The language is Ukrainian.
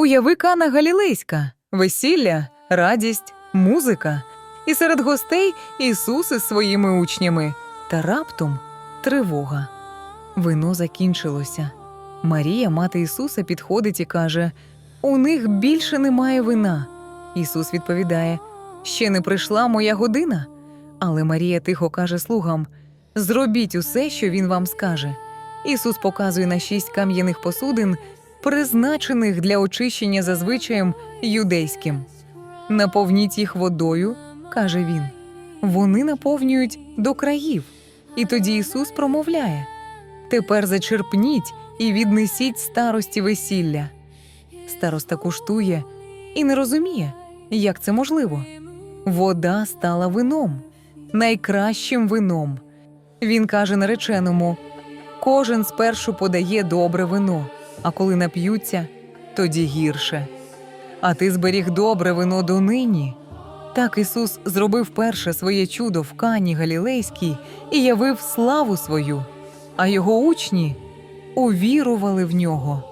Уяви Кана Галілейська, весілля, радість, музика. І серед гостей Ісус із своїми учнями. Та раптом тривога. Вино закінчилося. Марія, мати Ісуса, підходить і каже: У них більше немає вина. Ісус відповідає: Ще не прийшла моя година. Але Марія тихо каже слугам: Зробіть усе, що він вам скаже. Ісус показує на шість кам'яних посудин, призначених для очищення за звичаєм юдейським. Наповніть їх водою, каже він. Вони наповнюють до країв. І тоді Ісус промовляє: Тепер зачерпніть і віднесіть старості весілля. Староста куштує і не розуміє, як це можливо. Вода стала вином, найкращим вином. Він каже нареченому: кожен спершу подає добре вино, а коли нап'ються, тоді гірше. А ти зберіг добре вино донині. Так Ісус зробив перше своє чудо в Кані Галілейській і явив славу свою, а його учні увірували в нього.